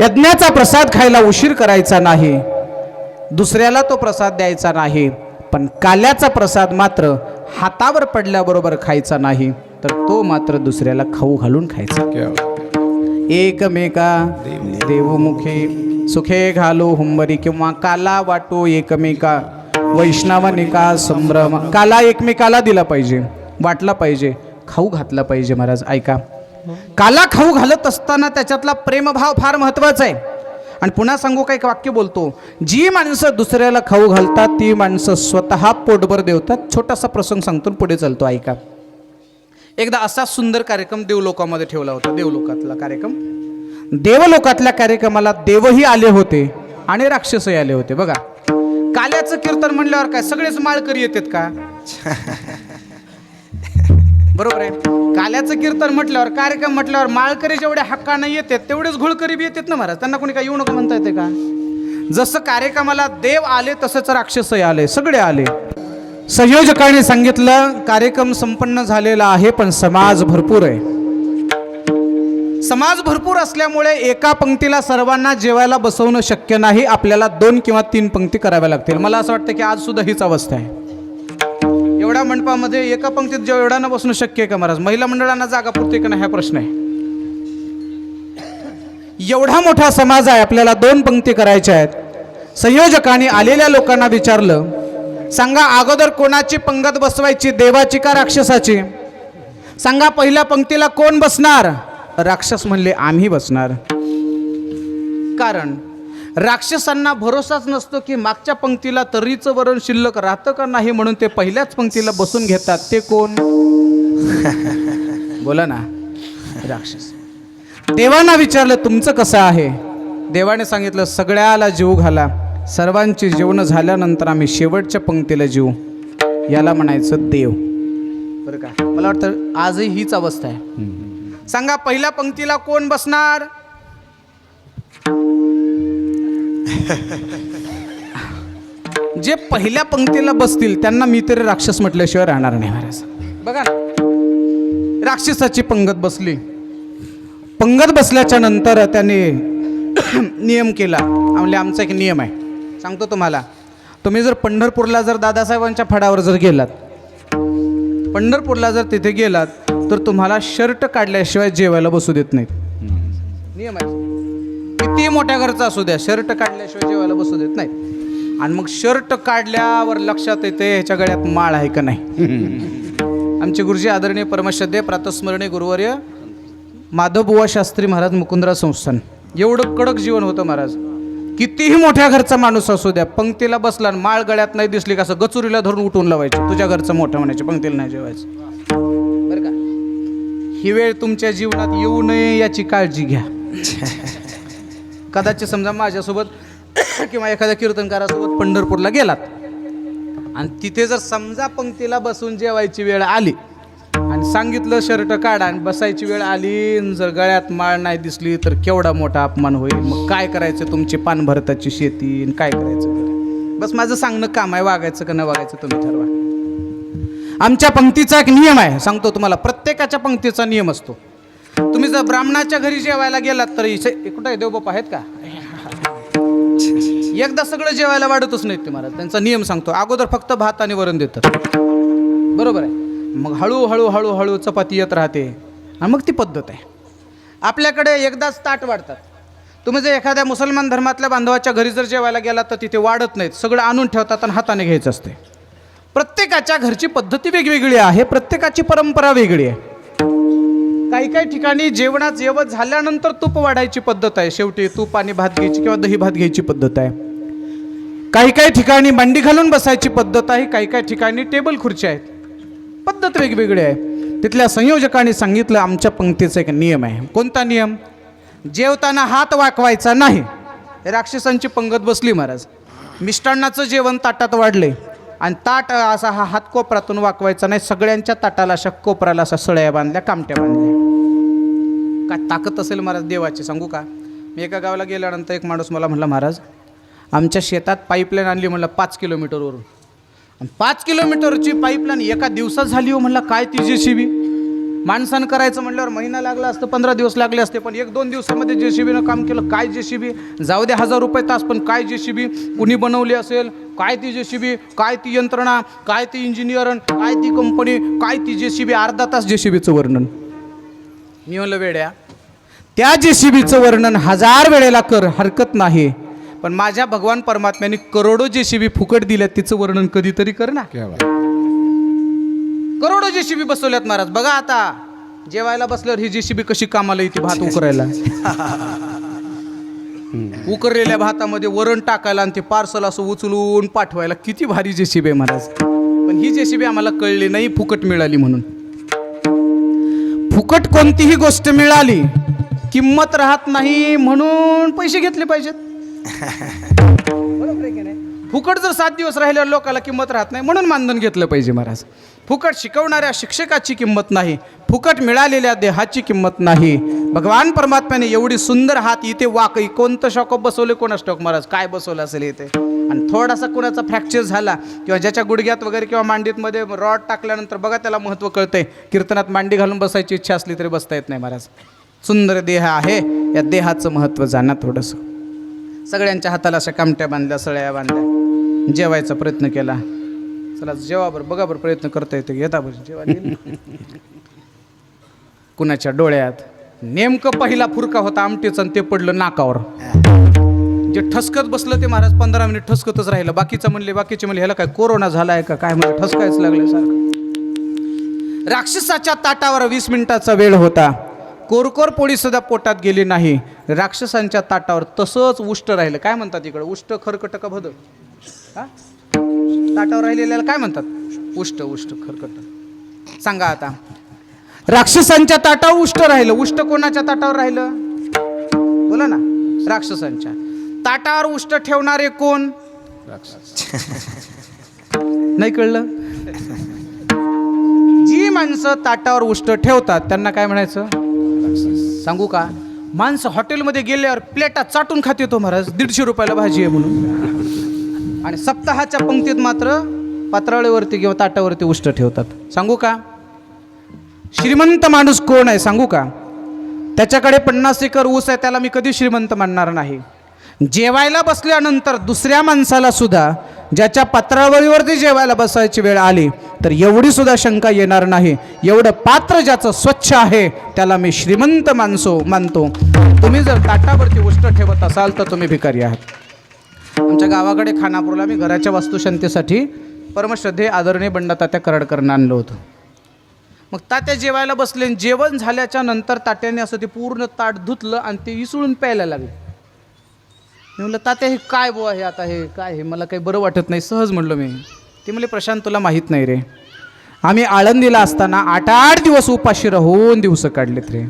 यज्ञाचा प्रसाद खायला उशीर करायचा नाही. दुसऱ्याला तो प्रसाद द्यायचा नाही. पण काल्याचा प्रसाद मात्र हातावर पडल्याबरोबर खायचा नाही. तर तो मात्र दुसऱ्याला खाऊ घालून खायचा. एकमेका देवमुखे सुखे घालो हुंबरी किंवा काला वाटो एकमेका वैष्णवानिका संभ्रम. काला एकमेकाला दिला पाहिजे वाटला पाहिजे खाऊ घातला पाहिजे महाराज ऐका. काला खाऊ घालत असताना त्याच्यातला प्रेमभाव फार महत्त्वाचा आहे. आणि पुन्हा सांगू का एक वाक्य बोलतो. जी माणसं दुसऱ्याला खाऊ घालतात ती माणसं स्वतः पोटभर देवतात. छोटासा प्रसंग सांगतो आणि पुढे चालतो ऐका. एकदा असा सुंदर कार्यक्रम देवलोकामध्ये ठेवला होता देवलोकातला कार्यक्रम. देवलोकातल्या कार्यक्रमाला देवही आले होते आणि राक्षसही आले होते. बघा. काल्याचं कीर्तन म्हणल्यावर काय सगळेच माळकरी येतात का? बरोबर आहे. काल्याचं कीर्तन म्हटल्यावर कार्यक्रम म्हटल्यावर माळकरी जेवढ्या हक्कानं येतात तेवढेच घुळकरी बी येतात ना महाराज. त्यांना कोणी काय येऊ नका म्हणता येते का? जसं कार्यक्रमाला देव आले तसंच राक्षसही आले सगळे आले. संयोजकाने सांगितलं कार्यक्रम संपन्न झालेला आहे पण समाज भरपूर आहे. समाज भरपूर असल्यामुळे एका पंक्तीला सर्वांना जेवायला बसवणं शक्य नाही. आपल्याला दोन किंवा तीन पंक्ती कराव्या लागतील. मला असं वाटतं की आज सुद्धा हीच अवस्था आहे. एवढ्या मंडपामध्ये एका पंक्तीत जेव एवढ्यानं बसणं शक्य आहे का महाराज? महिला मंडळांना जागा पुरते का नाही हा प्रश्न आहे. एवढा मोठा समाज आहे आपल्याला दोन पंक्ती करायच्या आहेत. संयोजकांनी आलेल्या लोकांना विचारलं सांगा अगोदर कोणाची पंगत बसवायची देवाची का राक्षसाची? सांगा पहिल्या पंक्तीला कोण बसणार? राक्षस म्हणले आम्ही बसणार. कारण राक्षसांना भरोसाच नसतो की मागच्या पंक्तीला तरीचं वरण शिल्लक राहतं का नाही म्हणून ते पहिल्याच पंक्तीला बसून घेतात. ते कोण? बोला ना. राक्षस. देवांना विचारलं तुमचं कसं आहे? देवाने सांगितलं सगळ्याला जीव घाला. सर्वांची जेवण झाल्यानंतर आम्ही शेवटच्या पंक्तीला जीव. याला म्हणायचं देव. बरं का? मला वाटतं आजही हीच अवस्था आहे. सांगा पहिल्या पंक्तीला कोण बसणार? जे पहिल्या पंक्तीला बसतील त्यांना मी तरी राक्षस म्हटल्याशिवाय राहणार नाही महाराज. बघा ना. राक्षसाची पंगत बसली. पंगत बसल्याच्या नंतर त्याने नियम केला. म्हणजे आमचा एक नियम आहे. सांगतो तुम्हाला. तुम्ही जर पंढरपूरला जर दादासाहेबांच्या फडावर जर गेलात पंढरपूरला जर तिथे गेलात तर तुम्हाला शर्ट काढल्याशिवाय जेवायला बसू देत नाहीत. नियम आहे. किती मोठ्या घरचा असू द्या शर्ट काढल्याशिवाय जेवायला बसू देत नाहीत. आणि मग शर्ट काढल्यावर लक्षात येते ह्याच्या गळ्यात माळ आहे का नाही. आमचे गुरुजी आदरणीय परमश्रद्धे प्रातस्मरणीय गुरुवर्य माधवबुवा शास्त्री महाराज मुकुंदरा संस्थान. एवढं कडक जीवन होतं महाराज. कितीही मोठ्या घरचा माणूस असू द्या पंक्तीला बसला आणि माळ गळ्यात नाही दिसली कसं गचुरीला धरून उठून लावायची. तुझ्या घरचं मोठं म्हणायचे पंक्तीला नाही जेवायचं. बरं का? ही वेळ तुमच्या जीवनात येऊ नये याची काळजी घ्या. कदाचित समजा माझ्यासोबत किंवा एखाद्या कीर्तनकारासोबत पंढरपूरला गेलात. आणि तिथे जर समजा पंक्तीला बसून जेवायची वेळ आली आणि सांगितलं शर्ट काढा आणि बसायची वेळ आली आणि जर गळ्यात माळ नाही दिसली तर केवढा मोठा अपमान होईल? मग काय करायचं तुमची पान भरताची शेती आणि काय करायचं? बस माझं सांगणं काम आहे वागायचं का न वागायचं तुम्ही ठरवा. आमच्या पंक्तीचा एक नियम आहे सांगतो तुम्हाला. प्रत्येकाच्या पंक्तीचा नियम असतो. तुम्ही जर ब्राह्मणाच्या घरी जेवायला गेलात तर इथे कुठं आहे? देवबाप आहेत का? एकदा सगळं जेवायला वाढतच नाहीत ते महाराज. त्यांचा नियम सांगतो. अगोदर फक्त भात आणि वरण देतात. बरोबर आहे? मग हळूहळू हळूहळू चपाती येत राहते. आणि मग ती पद्धत आहे. आपल्याकडे एकदाच ताट वाढतात. तुम्ही जर एखाद्या मुसलमान धर्मातल्या बांधवाच्या घरी जर जेवायला गेलात तर तिथे वाढत नाहीत. सगळं आणून ठेवतात आणि हाताने घ्यायचं असते. प्रत्येकाच्या घरची पद्धती वेगवेगळी आहे. प्रत्येकाची परंपरा वेगळी आहे. काही काही ठिकाणी जेवणात जेवत झाल्यानंतर तूप वाढायची पद्धत आहे. शेवटी तूप आणि भात घ्यायची किंवा दही भात घ्यायची पद्धत आहे. काही काही ठिकाणी मांडी घालून बसायची पद्धत आहे. काही काही ठिकाणी टेबल खुर्च्या आहेत. पद्धत वेगवेगळी आहे. तिथल्या संयोजकांनी सांगितलं आमच्या पंक्तीचा एक नियम आहे. कोणता नियम? जेवताना हात वाकवायचा नाही. राक्षसांची पंगत बसली महाराज. मिष्टान्नाचं जेवण ताटात वाढले. आणि ताट असा हा हात कोपरातून वाकवायचा नाही. सगळ्यांच्या ताटाला अशा कोपराला अशा सळ्या बांधल्या कामट्या बांधल्या. काय ताकद असेल महाराज देवाची सांगू का? मी एका गावाला गेल्यानंतर एक माणूस मला म्हणला महाराज आमच्या शेतात पाईपलाईन आणली म्हणलं पाच किलोमीटरवरून आणि पाच किलोमीटरची पाईपलाईन एका दिवसात झाली हो म्हणलं काय तिची बी माणसानं करायचं म्हटल्यावर महिना लागला असतं पंधरा दिवस लागले असते पण एक दोन दिवसामध्ये जे सी बीनं काम केलं. काय जे सी बी जाऊ दे हजार रुपये तास पण काय जे सी बी कुणी बनवली असेल? काय ती जे सी बी काय ती यंत्रणा? काय ती इंजिनियर काय ती कंपनी काय ती जे सी बी अर्धा तास जे सी बीचं वर्णन. मी म्हणलं वेड्या त्या जे सी बीचं वर्णन हजार वेळेला कर हरकत नाही. पण माझ्या भगवान परमात्म्याने करोडो जे सी बी फुकट दिल्यात तिचं वर्णन कधीतरी कर ना. क्या बात. करोडो जे सी बी बसवल्यात महाराज. बघा आता जेवायला बसल्यावर ही जे सी बी कशी कामाला येते भात उकरायला. उकरलेल्या भातामध्ये वरण टाकायला आणि ते पार्सल असं उचलून पाठवायला किती भारी जे सी बी आहे महाराज. पण ही जे सी बी आम्हाला कळली नाही फुकट मिळाली म्हणून. फुकट कोणतीही गोष्ट मिळाली किंमत राहत नाही म्हणून पैसे घेतले पाहिजेत. फुकट जर सात दिवस राहिल्यावर लोकाला किंमत राहत नाही म्हणून मानधन घेतलं पाहिजे महाराज. फुकट शिकवणाऱ्या शिक्षकाची किंमत नाही फुकट मिळालेल्या देहाची किंमत नाही. भगवान परमात्म्याने एवढी सुंदर हात इथे वाकई कोणतं शॉकअप बसवले कोणा स्टॉक महाराज? काय बसवलं असेल इथे? आणि थोडासा कुणाचा फ्रॅक्चर झाला किंवा ज्याच्या गुडघ्यात वगैरे किंवा मांडीतमध्ये रॉड टाकल्यानंतर बघा त्याला महत्त्व कळतंय. कीर्तनात मांडी घालून बसायची इच्छा असली तरी बसता येत नाही महाराज. सुंदर देह आहे. या देहाचं महत्त्व जाणं थोडंसं. सगळ्यांच्या हाताला अशा कामट्या बांधल्या सळ्या बांधल्या. जेवायचा प्रयत्न केला. चला जेवाबर बघाबर बघा बरं प्रयत्न करता येतो येता बरं जेवा कुणाच्या डोळ्यात नेमकं पहिला फुरका होता आमटीचं आणि ते पडलं नाकावर. जे ठसकत बसलं ते महाराज पंधरा मिनिट ठसकतच राहिलं. बाकीचं म्हणले बाकीचे म्हणले ह्याला काय कोरोना झाला आहे का काय म्हणजे ठसकायच लागलं सारखं. राक्षसाच्या ताटावर वीस मिनिटाचा वेळ होता. कोरकोर पोळी सुद्धा पोटात गेली नाही. राक्षसांच्या ताटावर तसंच उष्ट राहिलं. काय म्हणतात इकडं? उष्ट खरकट का भद. हा? ताटावर राहिलेल्याला काय म्हणतात? उष्ट उष्ट खरकट सांगा आता. राक्षसांच्या ताटावर उष्ट राहिलं. उष्ट कोणाच्या ताटावर राहिलं? बोला ना. राक्षसांच्या. ताटावर उष्ट ठेवणारे कोण? नाही कळलं? जी माणसं ताटावर उष्ट ठेवतात त्यांना काय म्हणायचं? सांगू का? माणसं हॉटेलमध्ये गेल्यावर प्लेटा चाटून खात येतो महाराज दीडशे रुपयाला भाजी आहे म्हणून. आणि सप्ताहाच्या पंक्तीत मात्र पात्राळीवरती किंवा ताटावरती उष्ट ठेवतात. सांगू का? श्रीमंत माणूस कोण आहे सांगू का? त्याच्याकडे पन्नास एकर ऊस आहे त्याला मी कधी श्रीमंत मानणार नाही. जेवायला बसल्यानंतर दुसऱ्या माणसाला सुद्धा ज्याच्या पत्रावळीवरती जेवायला बसायची वेळ आली तर एवढी सुद्धा शंका येणार नाही. एवढं पात्र ज्याचं स्वच्छ आहे त्याला मी श्रीमंत माणसो मानतो. तुम्ही जर ताटावरती उष्ट ठेवत असाल तर तुम्ही भिकारी आहात. आमच्या गावाकडे खानापूरला मी घराच्या वास्तुशांतीसाठी परमश्रद्धे आदरणीय बंडतात्या कराडकरनं करडकरनं आणलं होतं. मग तात्या जेवायला बसले आणि जेवण झाल्याच्यानंतर ताट्याने असं ते पूर्ण ताट धुतलं आणि ते इसळून प्यायला लागले. मी म्हटलं तात्या हे काय बुवा हे आता हे? काय हे? मला काही बरं वाटत नाही. सहज म्हणलं मी. ते म्हणले प्रशांत तुला माहीत नाही रे. आम्ही आळंदीला असताना आठ आठ दिवस उपाशी राहून दिवस काढलेत रे.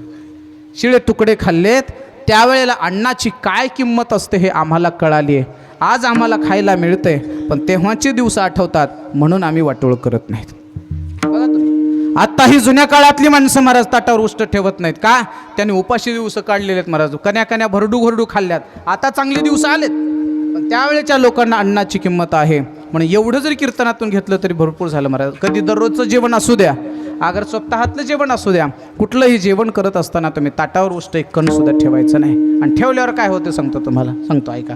शिळे तुकडे खाल्लेत. त्यावेळेला अन्नाची काय किंमत असते हे आम्हाला कळाली आहे आज आम्हाला खायला मिळतंय पण तेव्हाचे दिवस आठवतात म्हणून आम्ही वाटोळ करत नाहीत. आत्ता ही जुन्या काळातली माणसं महाराज ताटावर उष्ट ठेवत नाहीत. का? त्यांनी उपाशी दिवस काढलेले आहेत महाराज. कन्या कन्या भरडू भरडू खाल्ल्यात. आता चांगले दिवस आलेत. पण त्यावेळेच्या लोकांना अन्नाची किंमत आहे. म्हणून एवढं जरी कीर्तनातून घेतलं तरी भरपूर झालं महाराज. कधी दररोजचं जेवण असू द्या. अगर स्वतःतलं जेवण असू द्या. कुठलंही जेवण करत असताना तुम्ही ताटावर उष्ट एक कण सुद्धा ठेवायचं नाही. आणि ठेवल्यावर काय होतं सांगतो तुम्हाला? सांगतो ऐका.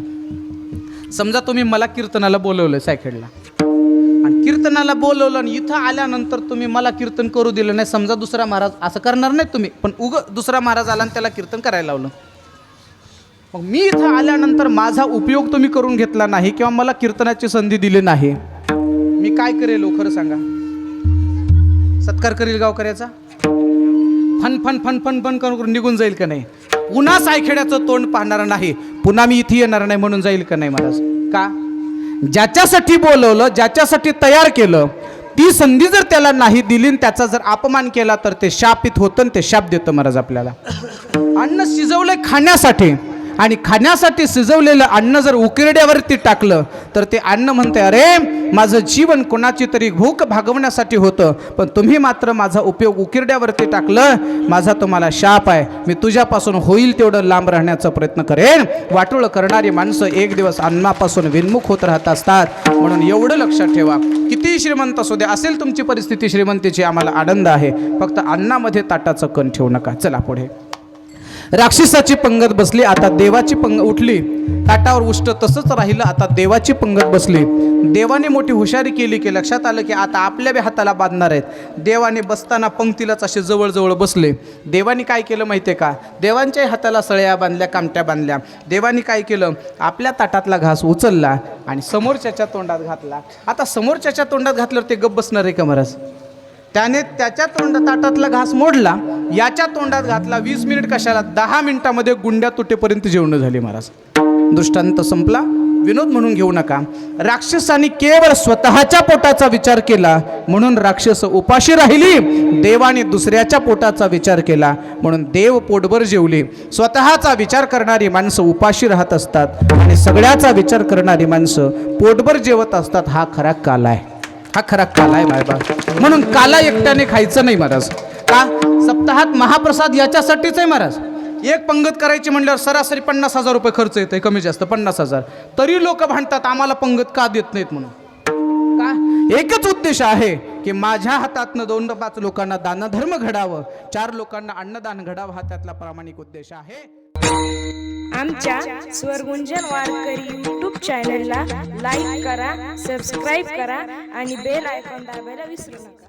समजा तुम्ही मला कीर्तनाला बोलवलं सायखेडला. कीर्तनाला बोलवलं आणि इथं आल्यानंतर तुम्ही मला कीर्तन करू दिलं नाही. समजा दुसरा महाराज असं करणार नाही तुम्ही पण उग दुसरा महाराज आला आणि त्याला कीर्तन करायला लावलं. मग मी इथं आल्यानंतर माझा उपयोग तुम्ही करून घेतला नाही किंवा मला कीर्तनाची संधी दिली नाही. मी काय करेल हो, खरं सांगा? सत्कार करील गावकऱ्याचा? Fun fun fun fun fun करून निघून जाईल का नाही? पुन्हा सायखेड्याचं तोंड पाहणार नाही. पुन्हा मी इथे येणार नाही म्हणून जाईल का नाही महाराज? का? ज्याच्यासाठी बोलवलं ज्याच्यासाठी तयार केलं ती संधी जर त्याला नाही दिली आणि त्याचा जर अपमान केला तर ते शापित होतं आणि ते शाप देतं महाराज आपल्याला. अन्न शिजवलंय खाण्यासाठी. आणि खाण्यासाठी शिजवलेलं अन्न जर उकिरड्यावरती टाकलं तर ते अन्न म्हणते अरे माझं जीवन कोणाची तरी भूक भागवण्यासाठी होतं पण तुम्ही मात्र माझा उपयोग उकिरड्यावरती टाकलं माझा तुम्हाला शाप आहे. मी तुझ्यापासून होईल तेवढं लांब राहण्याचा प्रयत्न करेन. वाटोळ करणारी माणसं एक दिवस अन्नापासून विन्मुख होत राहत असतात. म्हणून एवढं लक्षात ठेवा. किती श्रीमंत असू द्या असेल तुमची परिस्थिती श्रीमंतीची आम्हाला आनंद आहे. फक्त अन्नामध्ये ताटाचं कण ठेवू नका. चला पुढे. राक्षसाची पंगत बसली आता देवाची पंग उठली. ताटावर उष्ट तसंच राहिलं आता देवाची पंगत बसली. देवाने मोठी हुशारी केली की लक्षात आलं की आता आपल्या बी हाताला बांधणार आहेत. देवाने बसताना पंक्तीलाच असे जवळजवळ बसले. देवाने काय केलं माहिती आहे का? देवांच्याही हाताला सळ्या बांधल्या कामट्या बांधल्या. देवाने काय केलं? आपल्या ताटातला घास उचलला आणि समोरच्याच्या तोंडात घातला. आता समोरच्याच्या तोंडात घातल्यावर ते गप्प बसणार आहे का महाराज? त्याने त्याच्या तोंड ताटातला घास मोडला याच्या तोंडात घातला वीस मिनिट कशाला? दहा मिनिटामध्ये गुंड्या तुटेपर्यंत जेवणं झाली महाराज. दृष्टांत संपला. विनोद म्हणून घेऊ नका. राक्षसाने केवळ स्वतःच्या पोटाचा विचार केला म्हणून राक्षस उपाशी राहिली देवाने दुसऱ्याच्या पोटाचा विचार केला म्हणून देव पोटभर जेवले. स्वतःचा विचार करणारी माणसं उपाशी राहत असतात आणि सगळ्याचा विचार करणारी माणसं पोटभर जेवत असतात हा खरा काल आहे. हा खरा काला आहे बायबा म्हणून काला एकट्याने खायचं नाही महाराज. का? सप्ताहात महाप्रसाद याच्यासाठीच आहे महाराज. एक पंगत करायची म्हणल्यावर सरासरी पन्नास हजार रुपये खर्च येतोय कमी जास्त पन्नास हजार. तरी लोक भांडतात आम्हाला पंगत का देत नाहीत म्हणून. का? एकच उद्देश आहे की माझ्या हातातनं दोन पाच लोकांना दानधर्म घडावं चार लोकांना अन्नदान घडावं हा त्यातला प्रामाणिक उद्देश आहे. आमच्या स्वरगुंजन वारकरी यूट्यूब चॅनलला लाईक करा सबस्क्राईब करा आणि बेल आयकॉन दाबायला विसरू नका.